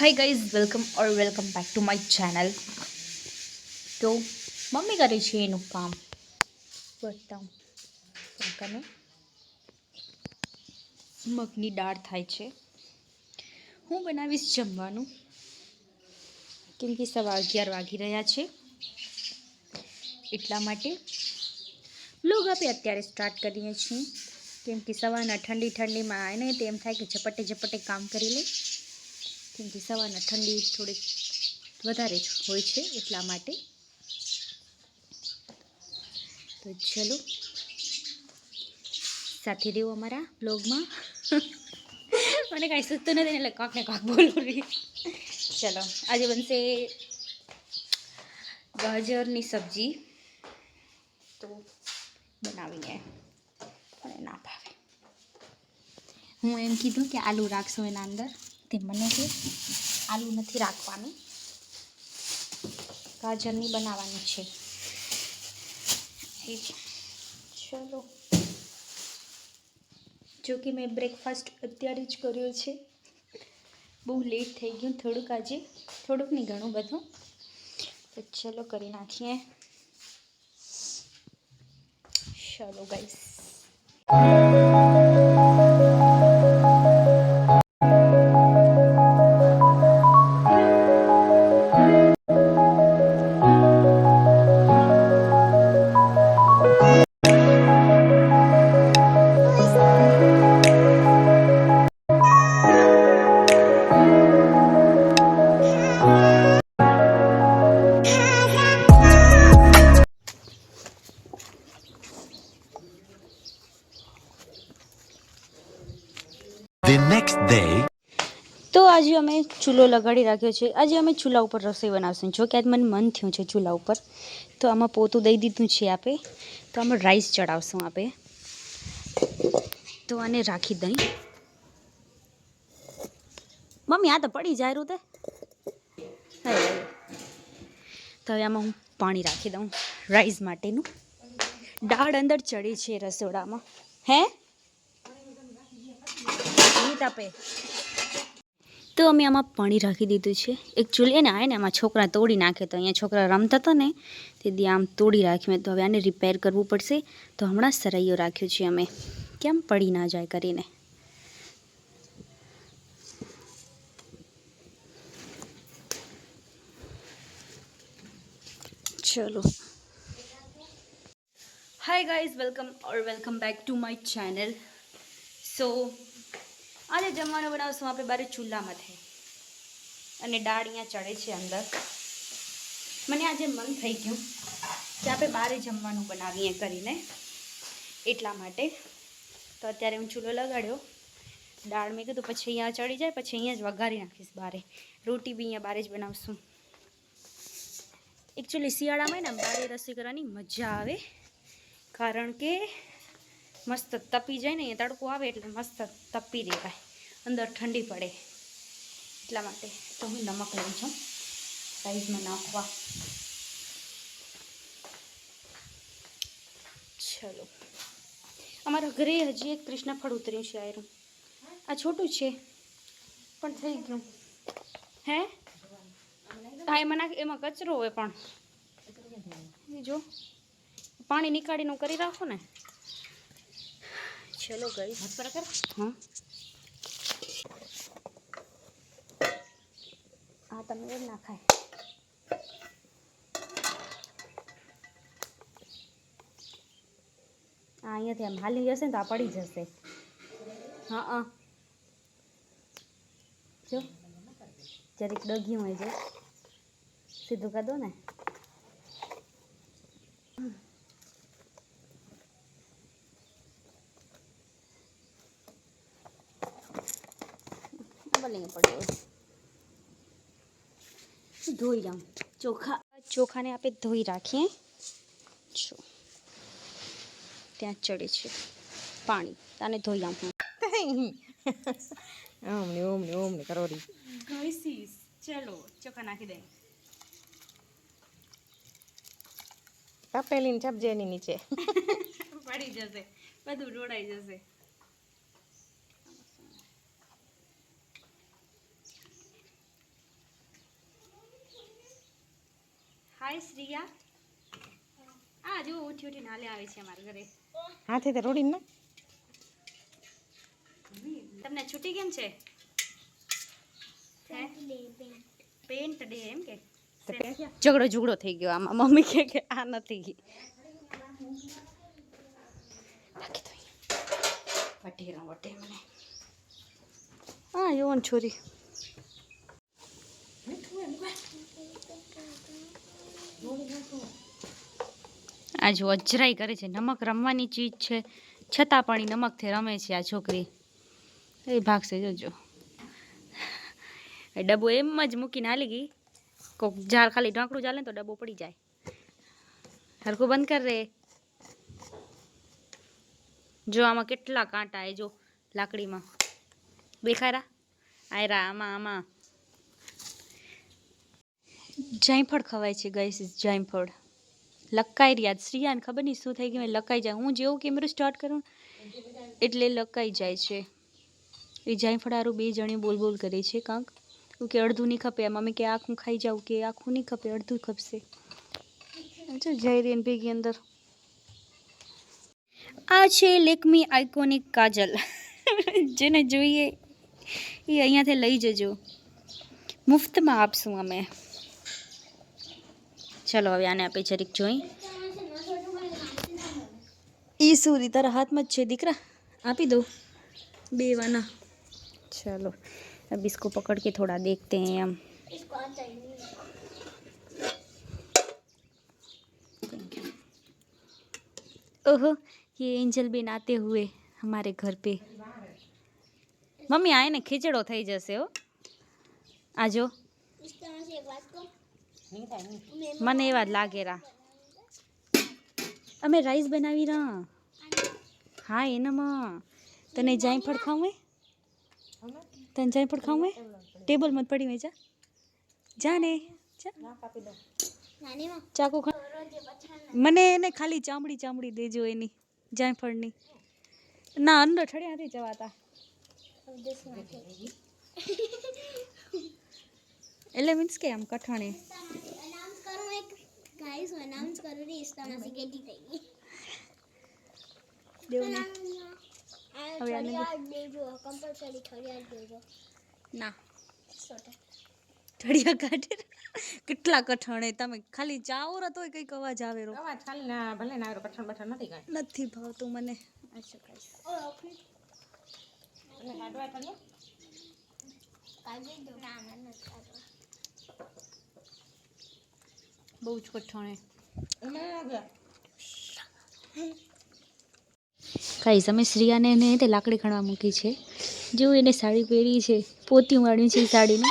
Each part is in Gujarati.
Hi guys welcome or welcome back to my channel તો મમ્મી કરે છે એનું કામ બતાવું કાકાને મગની દાળ થાય છે. હું બનાવીશ જમવાનું. કેમ કે સવા અગિયાર વાગી રહ્યા છે. એટલા માટે લોગ આપણે અત્યારે સ્ટાર્ટ કરીએ છીએ. કેમ કે સવારના ઠંડી ઠંડીમાં આવે ને તેમ થાય કે ઝપટે ઝપટે કામ કરી લે. કેમ કે સવારના ઠંડી થોડીક વધારે હોય છે એટલા માટે. તો ચલો, સાથે રહ્યો અમારા બ્લોગમાં મને કાંઈ સૂચતું નથી એટલે કાંક ને કાંક બોલું ચલો, આજે બનશે ગાજરની સબ્જી. તો બનાવીએ મને ના ભાવે. હું એમ કીધું કે આલુ રાખશો એના અંદર. તે મને કે આલુ નથી રાખવાનું. ગાજરની બનાવવાની છે. ચલો. જો કે મેં બ્રેકફાસ્ટ અત્યારે જ કર્યો છે. બહુ લેટ થઈ ગયું થોડુંક આજે. થોડુંક નહીં, ઘણું બધું. તો ચલો કરી નાખીએ. ચલો ગાઈસ The day. તો આજે અમે ચૂલો લગાડી રાખ્યો છે. આજે અમે ચૂલા ઉપર રસોઈ બનાવશું. જો કે આજ મને મન થયું છે ચૂલા ઉપર. તો આમાં પોતું દઈ દીધું છે આપે. તો આમાં રાઈસ ચડાવશું આપે. તો આને રાખી દઈ. મમ્મી, આ તો પડી જાય રૂતે. તો. હવે આમાં હું પાણી રાખી દઉં રાઈસ માટેનું. દાળ અંદર ચડી છે રસોડામાં. હે? નહીં આપે. તો અમે આમાં પાણી રાખી દીધું છે. એકચ્યુઅલી એને આવે ને આમાં છોકરા તોડી નાખે તો અહીંયા છોકરા રમતા હતા ને તેથી આમ તોડી રાખ્યું મેં તો હવે આને રિપેર કરવું પડશે. તો હમણાં સરાઈઓ રાખ્યું છે અમે. કેમ પડી ના જાય કરીને. ચલો. Hi guys welcome or welcome back to my channel so આજે જમવાનું બનાવશું આપણે બારે ચૂલામાંથી અને દાળ અહીંયા ચડે છે અંદર. મને આજે મન થઈ ગયું કે આપણે બારે જમવાનું બનાવીએ કરીને. એટલા માટે તો અત્યારે હું ચૂલો લગાડ્યો. દાળ મેં કીધું પછી અહીંયા ચડી જાય, પછી અહીંયા જ વઘારી નાખીશ બારે. રોટી બી અહીંયા બારે જ બનાવશું. એકચ્યુઅલી શિયાળામાં ને, બારે રસોઈ કરવાની મજા આવે. કારણ કે મસ્ત તપી જાય ને એ તડકો આવે એટલે મસ્ત તપી દેવાય. અંદર ઠંડી પડે. એટલા માટે તો હું નમક લઉં છું. સાઈઝમાં નાખવા. ચલો. અમારા ઘરે હજી એક કૃષ્ણ ફળ ઉતર્યું છે આયરું. આ છોટું છે. પણ થઈ ગયું. હે? હા એમાં નાખ એમાં કચરો હોય પણ. જો. પાણી નીકાળીને કરી રાખો ને. ચલો ગઈ હા હા તમે એમ નાખાય હા અહીંયાથી આમ હાલી જશે ને તો આ પડી જશે હા હા જો જરીક ડગ્યું હોય છે સીધું કરી દો ને ભલે પડ્યો ધોઈ લઉં ચોખા. ચોખાને આપણે ધોઈ રાખીએ. છો ત્યાં ચડે છે પાણી. તાને ધોઈ લઉં હું. ઓમને ઓમને ઓમને કરોડી ઘસીસ ચલો ચોખા નાખી દે. તપેલીને ચપજે નીચે. પડી જશે. બધું ડોડાઈ જશે. હાય શ્રીયા આ જો ઉઠી ઉઠી નાલે આવે છે અમારા ઘરે. હાથે તે રોડી ના. તમને છૂટી કેમ છે? પેન્ટ ડે એમ કે? ઝઘડો ઝઘડો થઈ ગયો આમાં. મમ્મી કે કે આ નથી ગઈ. બાકી તો વટેરા વટે મને. હા યોન છોરી. આ જો અજરાઈ કરે છે. નમક રમવાની ચીજ છે. છતાં પણ એ નમકથી રમે છે આ છોકરી. એ ભાગશે જોજો ડબ્બો એમ જ મૂકીને હાલી ગઈ. કોક ઝાડ ખાલી ઢાંકડું ચાલે ને તો ડબ્બો પડી જાય. હરખું બંધ કર રે. જો આમાં કેટલા કાંટા એ જો લાકડીમાં. દેખાયરા આયરા, આમાં આમાં. જાયફળ ખવાય છે, ગઈસ, જાયફળ. લકાઈ રહ્યા શ્રીયાને ખબર નહીં શું થઈ ગયું લકાઈ જાય. હું જેવું કેમેરો સ્ટાર્ટ કરું એટલે લકાઈ જાય છે. એ જાયફળ હારું બે જણી બોલ બોલ કરે છે કાંક. કે અડધું નહીં ખપે એમ. મમ્મી કે આખું ખાઈ જાઉં કે આખું નહીં ખપે, અડધું ખપશે. જય જઈ ભેગી અંદર. આ છે લેકમી આઇકોનિક કાજલ. જેને જોઈએ એ અહીંયાથી લઈ જજો. મુફ્તમાં આપશું અમે. ચલો હવે આને આપણે જરીક જોઈ ઈ સુરી તારા હાથમાં જ છે દીકરા આપી દો બે વાના चलो अब इसको पकड़ के थोड़ा देखते हैं हम ओहो ये एंजल बेन आते हुए हमारे घर पे મમ્મી આય ને ખીચડો થઈ જશે હો આજો મને એવા જ લાગે રા. અમે રાઈસ બનાવી રા. હા, એનામાં. તને જાયફળ ખાવું હે તને જાયફળ ખાવું હે ટેબલ મત પડી મેં જા. જા ને. ચાકુ મને એને ખાલી ચામડી ચામડી દેજો એની જાયફળની ના, અંદર ઠડ્યા નથી જવાતા. એટલે મીન્સ કે આમ કઠાણે. ટકા ઠડિયા કાઢે. કેટલા કઠાણે તમે ખાલી ચાવો તોય કંઈક અવાજ આવે રો અવાજ ખાલી ના ભલે ના આવ્યો કઠણ બઠણ નથી કાંઈ. નથી ભાવતું મને. અચ્છા કઈ. ઓ ઓખી અને કાઢવા પડ્યો કાઢી દો ના ના નથી બહુ જ કઠાણે કાંઈ અમે શ્રિયાને ને તે લાકડી ખણવા મૂકી છે. જેવું એને સાડી પહેરી છે, પોતી વાળ્યું છે સાડીને.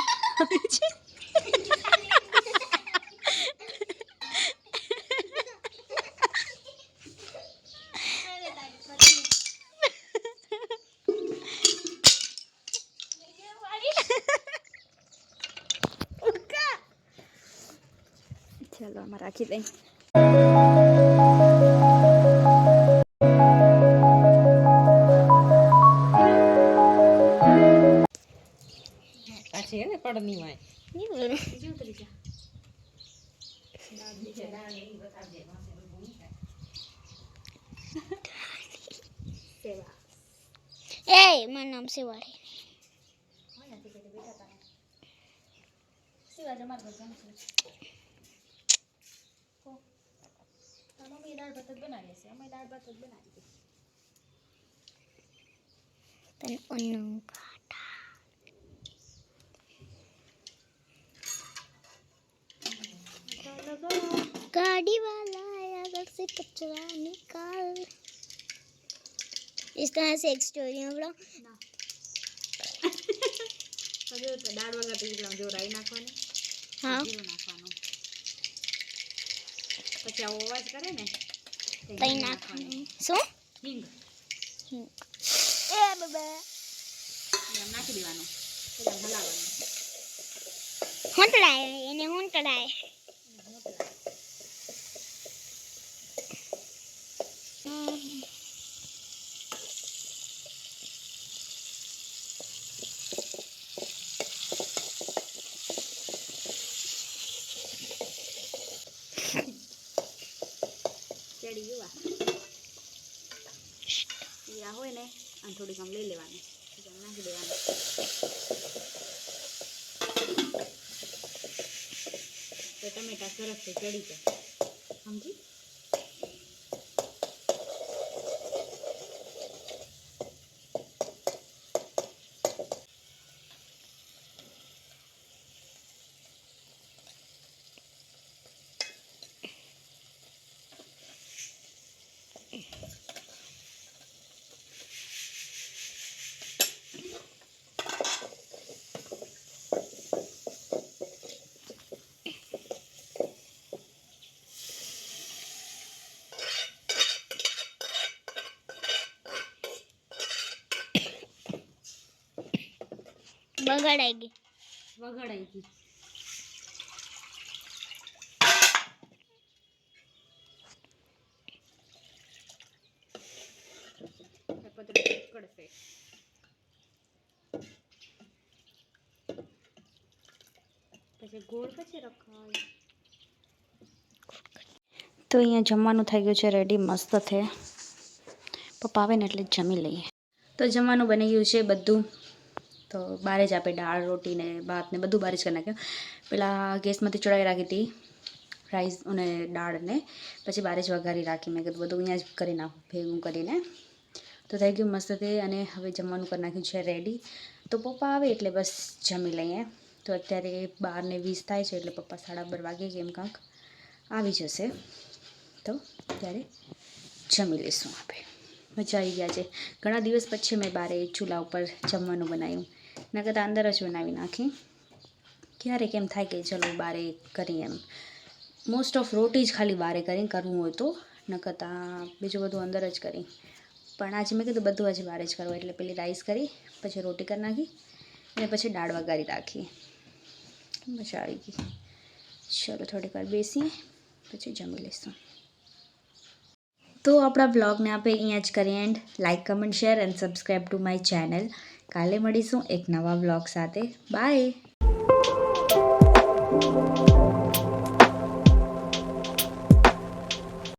ચાલો, આમાં રાખી દઈ. પાછી હે ને પડની વાય બીજી ઉતરી જા એ મારું નામ શિવાળી. શિવાજ અમારા ઘર જમશું મમ્મી દાળ ભાત જ બનાવીએ છીએ અમે દાળ ભાત જ બનાવી દઈએ से कचरा निकाल। इस तरह से एक स्टोरी है बोलो હજુ તો દાળ વગર પીગલા જો રાઈ નાખવાની હા જીરું નાખવાનું પછી આવો અવાજ કરે ને તઈ નાખવાનું શું હિંગ હિંગ એ બાબા એમ નાખી દેવાનું પછી હલાવવાનું હુંટડાય એને હુંટડાય ચડી ગયું આ. હોય ને અને થોડીક આમ લઈ લેવાની. નાખી દેવાનું. તો ટમેટા સરસથી ચડી જાય સમજી? બગાડાઈ ગઈ. ગઈ. ઉકળશે પછી ગોળ પછી રખાય તો અહીંયા જમવાનું થઈ ગયું છે રેડી મસ્ત છે. પપ્પા આવે ને એટલે જમી લઈએ. તો જમવાનું બની ગયું છે બધું. તો બારે જ આપે દાળ, રોટી ને ભાત ને બધું બારે જ કરી નાખ્યું. પેલા ગેસમાંથી ચડાવી રાખી હતી રાઈસ અને દાળને પછી બારે જ વઘારી રાખી. મેં કીધું બધું અહીંયા જ કરી નાખું, ભેગું કરીને. તો થઈ ગયું મસ્ત તે અને હવે જમવાનું કરી નાખ્યું છે રેડી તો પપ્પા આવે એટલે બસ જમી લઈએ. તો અત્યારે બાર ને વીસ થાય છે એટલે પપ્પા સાડા બાર વાગે કેમ કાંક આવી જશે. તો ત્યારે જમી લઈશું આપણે મજા આવી ગયા છે. ઘણા દિવસ પછી મેં બારે ચૂલા ઉપર જમવાનું બનાવ્યું ના કરતાં અંદર જ બનાવી નાખી. ક્યારેક એમ થાય કે ચલો બારે કરીએ એમ. મોસ્ટ ઓફ રોટી જ ખાલી બારે કરી કરવું હોય તો ન કરતાં બીજું બધું અંદર જ કરી. પણ આજે મેં કીધું બધું આજે બારે જ કરવું એટલે પેલી રાઈસ કરી, પછી રોટી કરી નાખી, અને પછી દાળ વઘારી રાખી. મજા આવી ગઈ. ચલો થોડીક વાર બેસીએ, પછી જમી લઈશું. તો આપણા બ્લોગને આપણે અહીંયા જ કરીએ and like comment share and subscribe to my channel કાલે મળીશું એક નવા બ્લોગ સાથે. બાય.